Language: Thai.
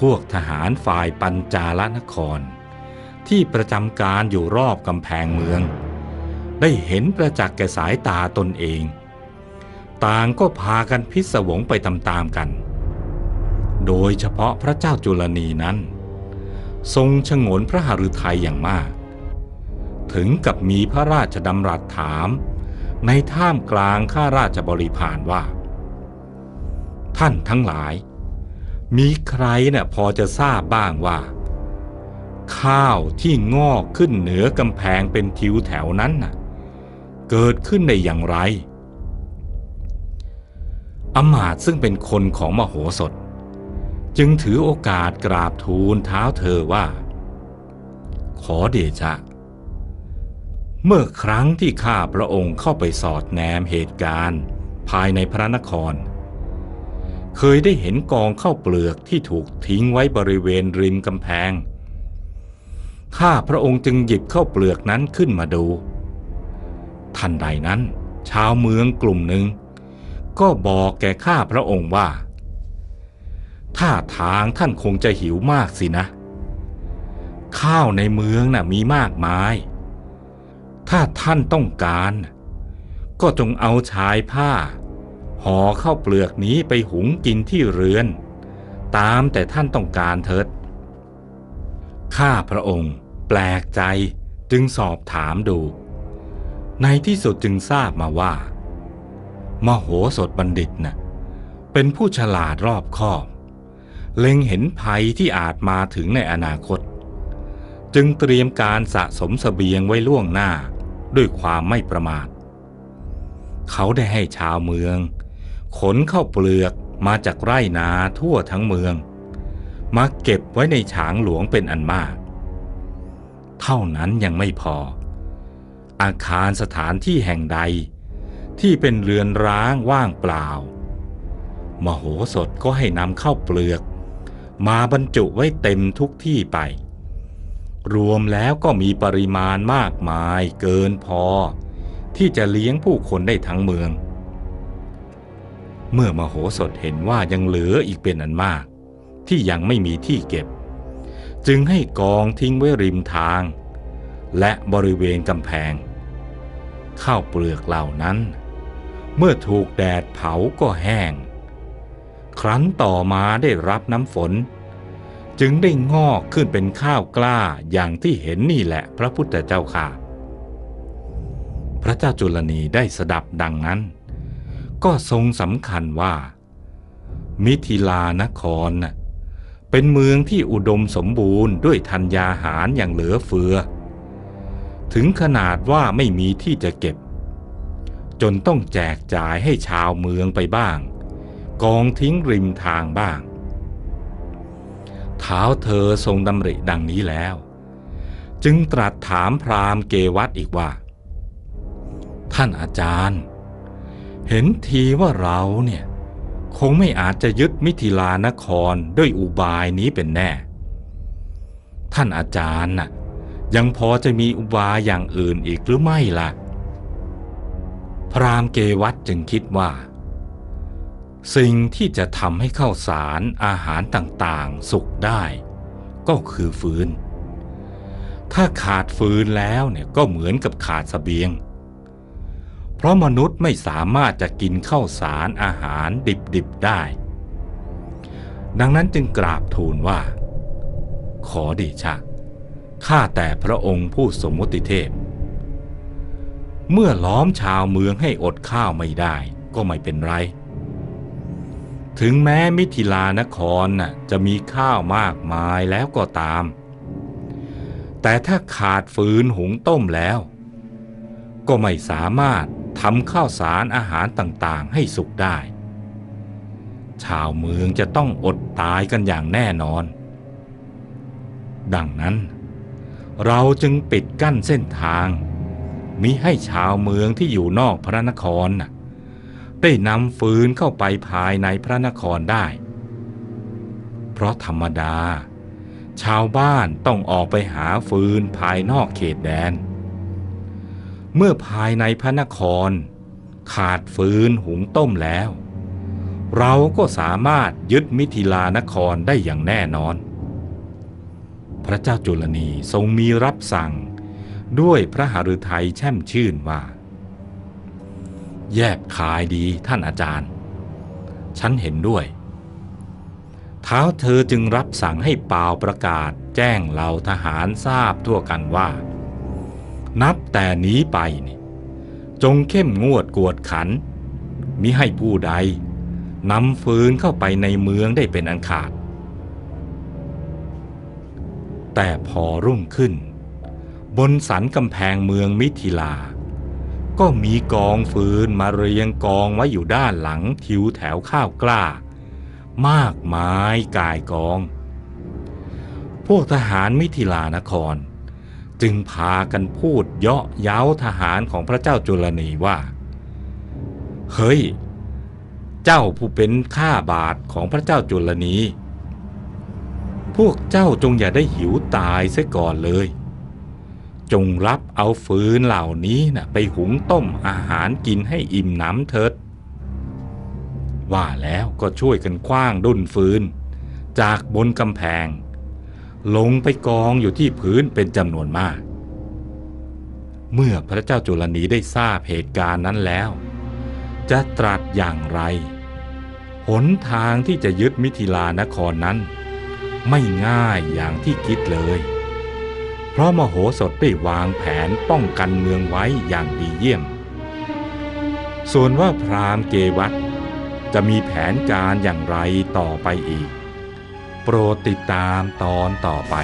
พวกทหารฝ่ายปัญจาลนคร ที่ประจำการอยู่รอบกำแพงเมือง ได้เห็นประจักษ์แก่สายตาตนเอง ต่างก็พากันพิศวงไปตามๆกัน โดยเฉพาะพระเจ้าจุลนีนั้น ทรงชงนพระหฤทัยอย่างมาก ถึงกับมีพระราชดำรัสถามในท่ามกลางข้าราชบริพารว่า ท่านทั้งหลาย มีใครเนี่ยพอจะทราบบ้างว่า ข้าวที่งอกขึ้นเหนือกำแพงเป็นทิวแถวนั้นน่ะ เกิดขึ้นในอย่างไรอำมาตซึ่งเป็นคนของมโหสถ จึงถือโอกาสกราบทูลเท้าเธอว่า ขอเดชะ เมื่อครั้งที่ข้าพระองค์เข้าไปสอดแนมเหตุการณ์ภายในพระนคร เคยได้เห็นกองข้าวเปลือกที่ถูกทิ้งไว้บริเวณริมกำแพง ข้าพระองค์จึงหยิบข้าวเปลือกนั้นขึ้นมาดู ทันใดนั้น ชาวเมืองกลุ่มหนึ่ง ก็บอกแก่ข้าพระองค์ว่าท่าทางท่านคงจะหิวมากสินะ ข้าวในเมืองน่ะมีมากมาย ถ้าท่านต้องการ ก็จงเอาชายผ้า ห่อข้าวเปลือกนี้ไปหุงกินที่เรือน ตามแต่ท่านต้องการเถิด ข้าพระองค์ แปลกใจจึงสอบถามดู ในที่สุดจึงทราบมาว่า มโหสถบัณฑิตน่ะเป็นผู้ฉลาดรอบคอบ เล็งเห็นภัยที่อาจมาถึงในอนาคต จึงเตรียมการสะสมสเสบียงไว้ล่วงหน้าด้วยความไม่ประมาท เขาได้ให้ชาวเมือง ขนเข้าเปลือกมาจากไร่นาทั่วทั้งเมือง มาเก็บไว้ในฉางหลวงเป็นอันมาก เท่านั้นยังไม่พอ อาคารสถานที่แห่งใดที่เป็นเรือนร้างว่างเปล่า มโหสถก็ให้นำเข้าเปลือก มาบรรจุไว้เต็มทุกที่ไป รวมแล้วก็มีปริมาณมากมายเกินพอ ที่จะเลี้ยงผู้คนได้ทั้งเมือง เมื่อมโหสถเห็นว่ายังเหลืออีกเป็นอันมาก ที่ยังไม่มีที่เก็บ จึงให้กองทิ้งไว้ริมทาง และบริเวณกำแพง ข้าวเปลือกเหล่านั้น เมื่อถูกแดดเผาก็แห้ง ครั้นต่อมาได้รับน้ำฝน จึงได้งอกขึ้นเป็นข้าวกล้าอย่างที่เห็นนี่แหละพระพุทธเจ้าค่ะ พระเจ้าจุลนีได้สดับดังนั้น ก็ทรงสำคัญว่า มิถิลานครน่ะเป็นเมืองที่อุดมสมบูรณ์ด้วยธัญญาหารอย่างเหลือเฟือ ถึงขนาดว่าไม่มีที่จะเก็บ จนต้องแจกจ่ายให้ชาวเมืองไปบ้าง กองทิ้งริมทางบ้างเท้าเธอทรงดำริดังนี้แล้ว จึงตรัสถามพราหมณ์เกวัตอีกว่า ท่านอาจารย์ เห็นทีว่าเราเนี่ย คงไม่อาจจะยึดมิถิลานครด้วยอุบายนี้เป็นแน่ ท่านอาจารย์น่ะ ยังพอจะมีอุบายอย่างอื่นอีกหรือไม่ล่ะ พรามเกวัตจึงคิดว่า สิ่งที่จะทำให้ข้าวสารอาหารต่างๆ สุกได้ ก็คือฟืน ถ้าขาดฟืนแล้วเนี่ยก็เหมือนกับขาดสเสบียง เพราะมนุษย์ไม่สามารถจะกินข้าวสารอาหารดิบๆได้ ดังนั้นจึงกราบทูลว่า ขอเดชะ ข้าแต่พระองค์ผู้สมมติเทพ เมื่อล้อมชาวเมืองให้อดข้าวไม่ได้ก็ไม่เป็นไร ถึงแม้มิถิลานครน่ะจะมีข้าวมากมายแล้วก็ตาม แต่ถ้าขาดฟืนหุงต้มแล้วก็ไม่สามารถ ทำข้าวสารอาหารต่างๆ ให้สุกได้ ชาวเมืองจะต้องอดตายกันอย่างแน่นอน ดังนั้น เราจึงปิดกั้นเส้นทาง มิให้ชาวเมืองที่อยู่นอกพระนครน่ะได้นำฟืนเข้าไปภายในพระนครได้ เพราะธรรมดา ชาวบ้านต้องออกไปหาฟืนภายนอกเขตแดน เมื่อภายในพระนคร ขาดฟืนหุงต้มแล้ว เราก็สามารถยึดมิถิลานครได้อย่างแน่นอน พระเจ้าจุลนีทรงมีรับสั่งด้วยพระหฤทัยแช่มชื่นว่า แยบคายดีท่านอาจารย์ ฉันเห็นด้วย เท้าเธอจึงรับสั่งให้เป่าประกาศแจ้งเหล่าทหารทราบทั่วกันว่า นับแต่นี้ไปนี่จงเข้มงวดกวดขัน มิให้ผู้ใดนำฟืนเข้าไปในเมืองได้เป็นอันขาด แต่พอรุ่งขึ้น บนสันกำแพงเมืองมิถิลา ก็มีกองฟืนมาเรียงกองไว้อยู่ด้านหลังทิวแถวข้าวกล้า มากมายกายกอง พวกทหารมิถิลานคร จึงพากันพูดเยาะเย้าทหารของพระเจ้าจุลนีว่า เฮ้ย เจ้าผู้เป็นข้าบาทของพระเจ้าจุลนี พวกเจ้าจงอย่าได้หิวตายเสียก่อนเลย จงรับเอาฟืนเหล่านี้นะไปหุงต้มอาหารกินให้อิ่มหนำเถิด ว่าแล้วก็ช่วยกันคว้างดุนฟืน จากบนกำแพง ลงไปกองอยู่ที่พื้นเป็นจำนวนมาก เมื่อพระเจ้าจุลนีได้ทราบเหตุการณ์นั้นแล้ว จะตรัสอย่างไร หนทางที่จะยึดมิถิลานครนั้น ไม่ง่ายอย่างที่คิดเลย เพราะมโหสถได้วางแผนป้องกันเมืองไว้อย่างดีเยี่ยม ส่วนว่าพราหมณ์เกวัตจะมีแผนการอย่างไรต่อไปอีก โปรดติดตามตอนต่อไป